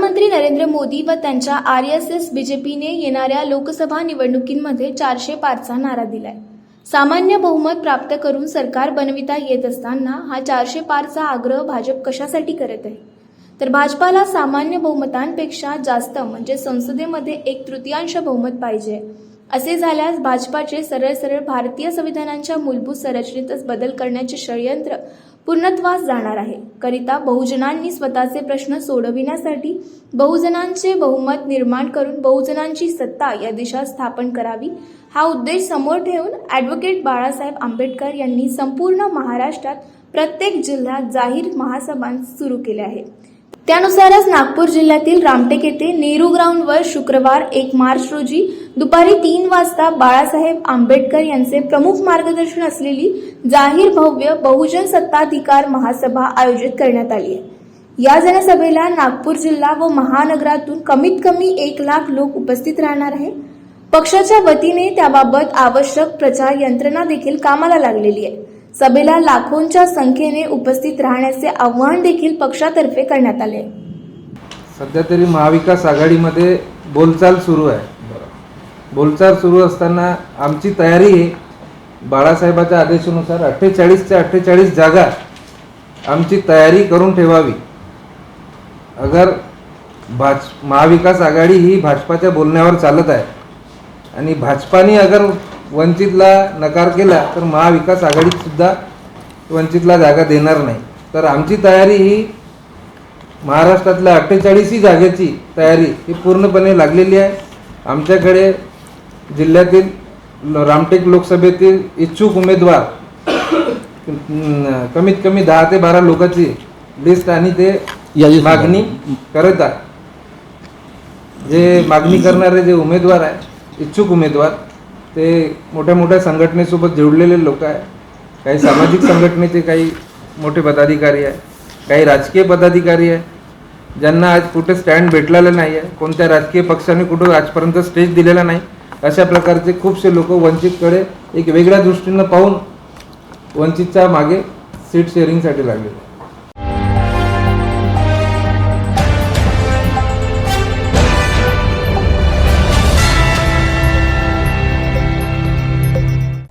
नरेंद्र मोदी व त्यांच्या R S S बीजेपीने येणाऱ्या लोकसभा निवडणुकींमध्ये चारशे पाचचा नारा दिलाय. सामान्य बहुमत प्राप्त करून सरकार बनविता येत असताना हा चारशे पारचा आग्रह भाजप कशासाठी करत आहे? तर भाजपाला सामान्य बहुमतांपेक्षा जास्त म्हणजे संसदेमध्ये एक तृतीयांश बहुमत पाहिजे असे झाल्यास भाजपाचे सरळ सरळ भारतीय संविधानांच्या मूलभूत संरचनेतच बदल करण्याचे षडयंत्र पूर्णत्वास जाणार आहे. करिता बहुजनांनी स्वतःचे प्रश्न सोडविण्यासाठी बहुजनांचे बहुमत निर्माण करून बहुजनांची सत्ता या दिशा स्थापन करावी हा उद्देश समोर ठेवून ॲडव्होकेट बाळासाहेब आंबेडकर यांनी संपूर्ण महाराष्ट्रात प्रत्येक जिल्ह्यात जाहीर महासभा सुरू केल्या आहेत त्यानुसारच नागपूर जिल्ह्यातील रामटेक येथे नेहरू ग्राउंडवर शुक्रवार एक मार्च रोजी दुपारी तीन वाजता बाळासाहेब आंबेडकर यांचे प्रमुख मार्गदर्शन असलेली जाहीर भव्य बहुजन सत्ताधिकार महासभा आयोजित करण्यात आली आहे. या जनसभेला नागपूर जिल्हा व महानगरातून कमीत कमी एक लाख लोक उपस्थित राहणार आहे पक्षाच्या वतीने त्याबाबत आवश्यक प्रचार यंत्रणा देखील कामाला लागलेली आहे. सभेला लाखोंच्या संख्येने उपस्थित राहण्याचे आव्हान देखील पक्षातर्फे करण्यात आले सध्या तरी महाविकास आघाडीमध्ये बोलचाल सुरू आहे. बोलचाल सुरू असताना आमची तयारी आहे. बाळासाहेबाच्या आदेशानुसार अठ्ठेचाळीसच्या अठ्ठेचाळीस जागा आमची तयारी करून ठेवावी. अगर भाज महाविकास आघाडी ही भाजपाच्या बोलण्यावर चालत आहे आणि भाजपाने अगर वंचितला नकार केला तर महाविकास आघाडीतसुद्धा वंचितला जागा देणार नाही. तर आमची तयारी ही महाराष्ट्रातल्या अठ्ठेचाळीसही जागेची तयारी ही पूर्णपणे लागलेली आहे. आमच्याकडे जिल्ह्यातील रामटेक लोकसभेतील इच्छुक उमेदवार कमीत कमी दहा ते बारा लोकांची लिस्ट आणि ते. मागणी करत आहे. जे मागणी करणारे जे उमेदवार आहे इच्छुक उमेदवार ते मोठ्या मोठ्या संघटनेसोबत जोडलेले लोक आहे काही सामाजिक संघटनेचे काही मोठे पदाधिकारी आहे काही राजकीय पदाधिकारी आहे ज्यांना आज कुठे स्टँड भेटलेला नाही आहे कोणत्या राजकीय पक्षाने कुठं आजपर्यंत स्टेज दिलेला नाही. अशा प्रकारचे खूपसे लोक वंचितकडे एक वेगळ्या दृष्टीनं पाहून वंचितच्या मागे सीट शेअरिंगसाठी लागलेले आहे.